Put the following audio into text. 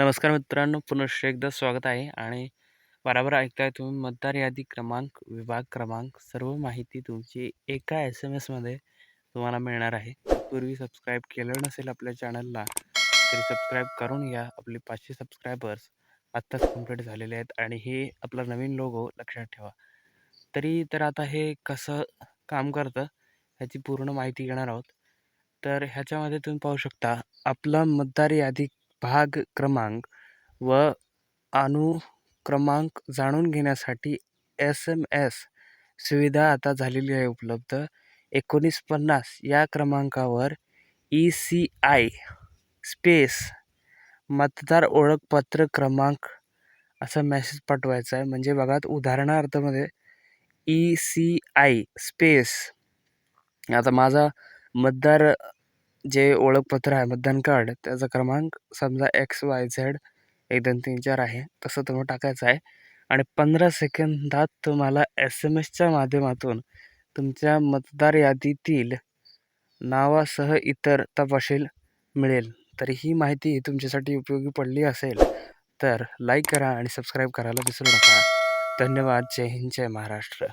नमस्कार मित्रांनो पुनश्च एकदा स्वागत आहे आणि बराबर ऐकताय तुम्ही मतदार यादी क्रमांक विभाग क्रमांक सर्व माहिती तुमची एका एस एम एसमध्ये तुम्हाला मिळणार आहे. पूर्वी सबस्क्राईब केलं नसेल आपल्या चॅनलला तरी सबस्क्राईब करून घ्या. आपले पाचशे सबस्क्रायबर्स आत्ताच कंप्लीट झालेले आहेत आणि हे आपला नवीन लोगो लक्षात ठेवा. तरी तर आता हे कसं काम करतं ह्याची पूर्ण माहिती घेणार आहोत. तर ह्याच्यामध्ये तुम्ही पाहू शकता आपला मतदार यादी भाग क्रमांक व अनुक्रमांक जाणून घेण्यासाठी एस एम एस सुविधा आता झालेली आहे उपलब्ध. एकोणीस पन्नास या क्रमांकावर ई सी आय स्पेस मतदार ओळखपत्र क्रमांक असा मेसेज पाठवायचा आहे. म्हणजे बघा उदाहरणार्थमध्ये ई सी आय स्पेस. आता माझा मतदार जे ओळखपत्र आहे मतदान कार्ड त्याचा क्रमांक समजा एक्स वाय झेड एक दोन तीन चार आहे तसं तुम्ही टाकायचं आहे. आणि पंधरा सेकंदात तुम्हाला एस एम एसच्या माध्यमातून तुमच्या मतदार यादीतील नावासह इतर तपशील मिळेल. तर ही माहिती तुमच्यासाठी उपयोगी पडली असेल तर लाईक करा आणि सबस्क्राईब करायला विसरू नका. धन्यवाद. जय हिंद. जय महाराष्ट्र.